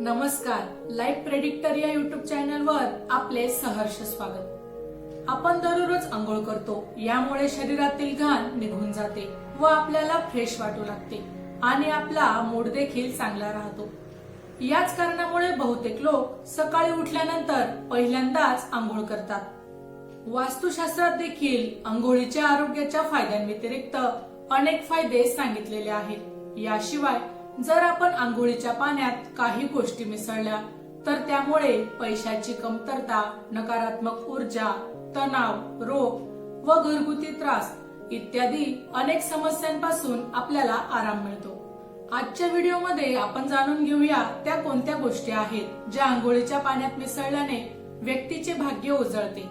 नमस्कार life predictor या YouTube चॅनलवर आपले सहर्ष स्वागत. आपण दररोज आंघोळ करतो यामुळे शरीरातील घाण निघून जाते व आपल्याला फ्रेश वाटू लागते आणि आपला मूड देखील चांगला राहतो. याच कारणामुळे बहुतेक लोक सकाळी उठल्यानंतर पहिल्यांदाच आंघोळ करतात. वास्तुशास्त्रात देखील आंघोळीच्या आरोग्याच्या फायद्यांव्यतिरिक्त अनेक फायदे सांगितलेले आहेत. याशिवाय जर आपण आंघोळीच्या पाण्यात काही गोष्टी मिसळल्या तर त्यामुळे पैशाची कमतरता नकारात्मक ऊर्जा तणाव रोग व घरगुती त्रास इत्यादी अनेक समस्यांपासून आपल्याला आराम मिळतो. आजच्या व्हिडिओमध्ये आपण जाणून घेऊया त्या कोणत्या गोष्टी आहेत ज्या आंघोळीच्या पाण्यात मिसळल्याने व्यक्तीचे भाग्य उजळते.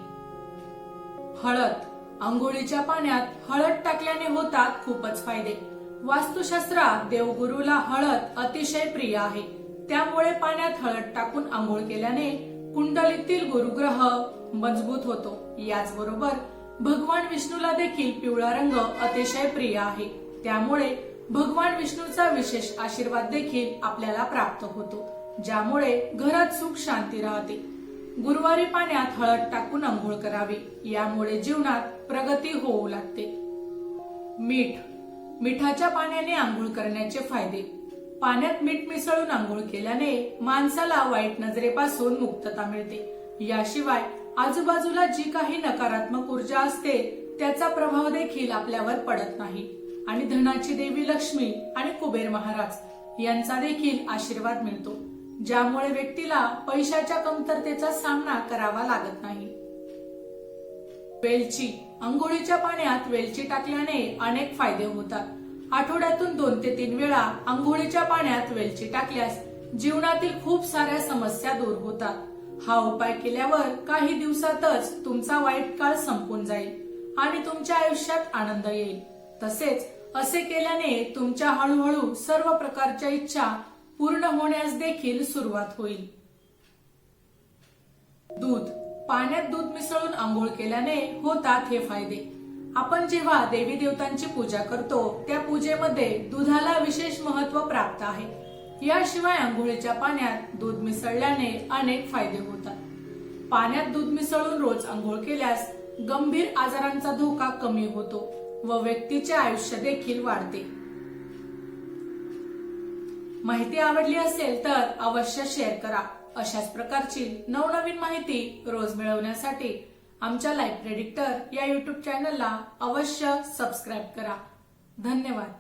हळद. आंघोळीच्या पाण्यात हळद टाकल्याने होतात खूपच फायदे. वास्तुशास्त्रात देवगुरूला हळद अतिशय प्रिय आहे. त्यामुळे पाण्यात हळद टाकून आंघोळ केल्याने कुंडलीतील गुरुग्रह मजबूत होतो. याचबरोबर भगवान विष्णूला देखील पिवळा रंग अतिशय प्रिय आहे. त्यामुळे भगवान विष्णूचा विशेष आशीर्वाद देखील आपल्याला प्राप्त होतो. ज्यामुळे घरात सुख शांती राहते. गुरुवारी पाण्यात हळद टाकून आंघोळ करावी. यामुळे जीवनात प्रगती होऊ लागते. मीठ मिठाच्या पाण्याने आंघोळ करण्याचे फायदे. पाण्यात मीठ मिसळून आंघोळ केल्याने माणसाला वाईट नजरेपासून मुक्तता मिळते. याशिवाय आजूबाजूला जी काही नकारात्मक ऊर्जा असते त्याचा प्रभाव देखील आपल्यावर पडत नाही. आणि धनाची देवी लक्ष्मी आणि कुबेर महाराज यांचा देखील आशीर्वाद मिळतो ज्यामुळे व्यक्तीला पैशाच्या कमतरतेचा सामना करावा लागत नाही. वेलची. अंघोळीच्या पाण्यात वेलची टाकल्याने अनेक फायदे होतात. आठवड्यातून दोन ते तीन वेळा अंघोळीच्या पाण्यात वेलची टाकल्यास जीवनातील खूप साऱ्या समस्या दूर होतात. हा उपाय केल्यावर काही दिवसातच तुमचा वाईट काळ संपून जाईल आणि तुमच्या आयुष्यात आनंद येईल. तसेच असे केल्याने तुमच्या हळूहळू सर्व प्रकारच्या इच्छा पूर्ण होण्यास देखील सुरुवात होईल. पाण्यात दूध मिसळून आंघोळ केल्याने होतात हे फायदे. आपण जेव्हा देवी देवतांची पूजा करतो त्या पूजेमध्ये दुधाला विशेष महत्त्व प्राप्त आहे. याशिवाय आंघोळीच्या पाण्यात दूध मिसळल्याने अनेक फायदे होतात. पाण्यात दूध मिसळून रोज आंघोळ केल्यास गंभीर आजारांचा धोका कमी होतो व व्यक्तीचे आयुष्य देखील वाढते. माहिती आवडली असेल तर अवश्य शेअर करा. अशाच प्रकारची नवनवीन माहिती रोज मिळवण्यासाठी आमच्या लाईफ प्रेडिक्टर या युट्यूब चॅनलला अवश्य सबस्क्राईब करा. धन्यवाद.